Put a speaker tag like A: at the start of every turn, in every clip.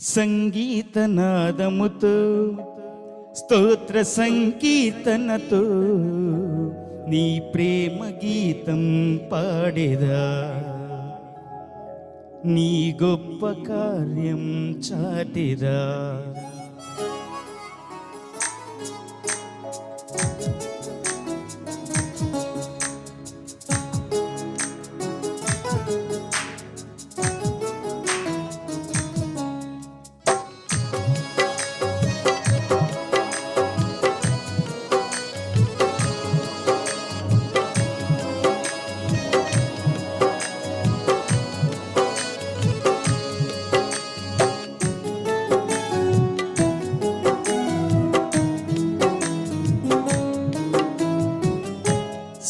A: సంగీతనాదముతో స్తోత్ర సంకీర్తనతో నీ ప్రేమ గీతం పాడేదా? నీ గొప్ప కార్యం చాటిదా?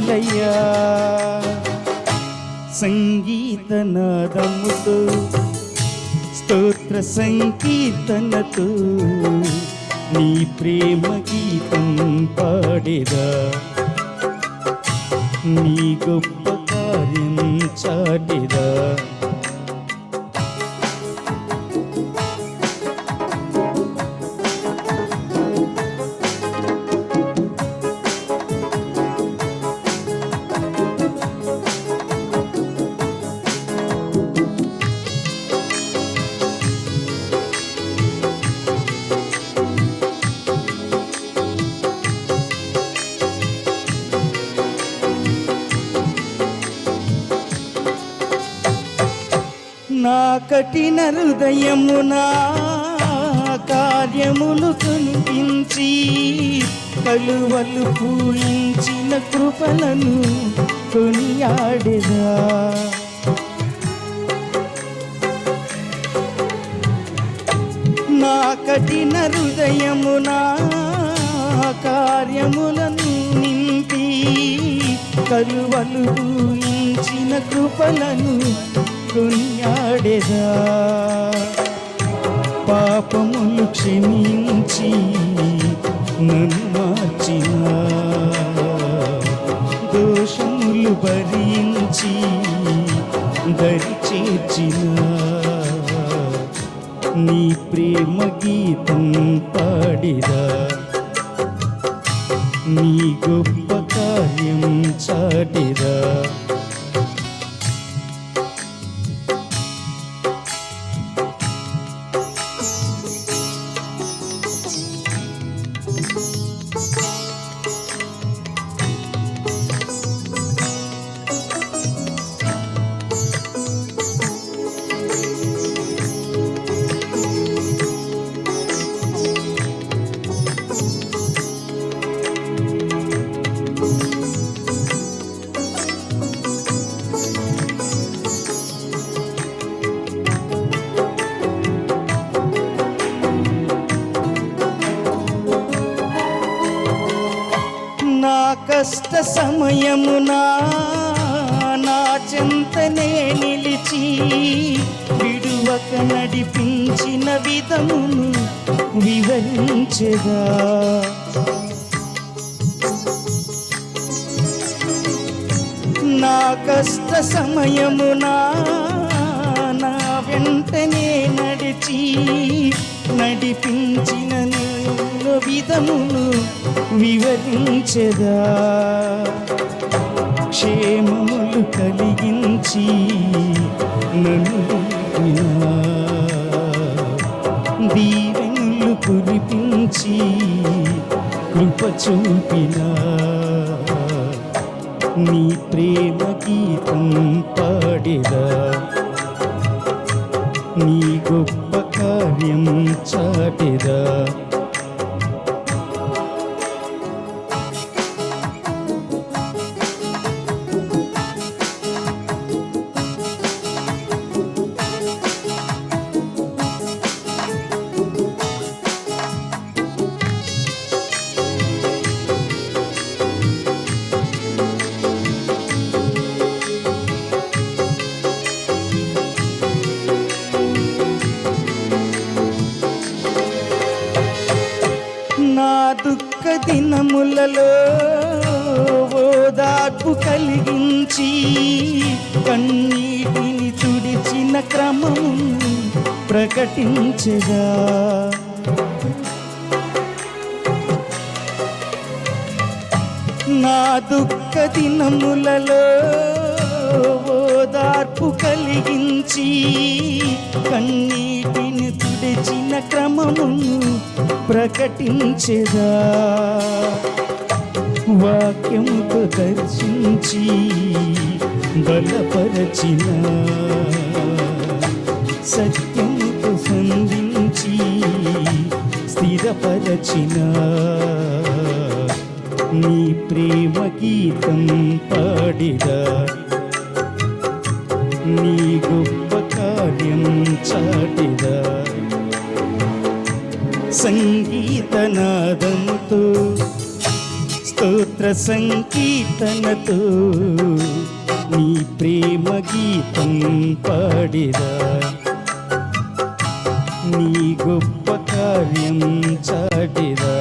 A: ఎటులయ్యా సంగీతనాదముతో స్తోత్ర సంకీర్తనతో నీ ప్రేమ గీతం పాడేదా. నీ గొప్ప కార్యం చాటేదా. నా కఠిన హృదయమునా కార్యమును కనిపించి కలువలు పూయించిన కృపలను కొనియాడేదా నా కఠిన హృదయమునా కార్యములను నింపి కలువలు పూయించిన కృపలను కొనియాడేదా? పాపములు క్షమించి నన్ను మార్చిన? దోషములు భరించి దరి చేర్చిన? నీ ప్రేమ గీతం పాడిదా? నీ గొప్ప కార్యం చాటిదా? కష్ట సమయమునా నా చెంతనే నిలిచి విడువక నడిపించిన విధమును వివరించగా నా కష్ట సమయమునా నా వెంటనే నడిచి నడిపించిన విధమును వివరించదా? క్షేమములు కలిగించి నన్ను నిలిపినా. కురిపించి కృప చూపినా? నీ ప్రేమ గీతం పాడిరా నీ గొప్ప కార్యం చాటిరా మార్పు కలిగించి కన్నీటిని తుడిచిన క్రమము ప్రకటించగా. నా దుఃఖ దినములలో ఓదార్పు కలిగించి కన్నీటిని తుడిచిన క్రమమును ప్రకటించగా. వాక్యముతో దర్శించి బలపరచిన సత్యముతో సంధించి స్థిరపరచిన నీ ప్రేమ గీతం పాడిదా నీ గొప్ప కార్యం చాటిదా సంగీతనాదంతో స్తోత్ర సంకీర్తనతో నీ ప్రేమ గీతం పాడిరా. నీ గొప్ప కార్యం చాటిరా.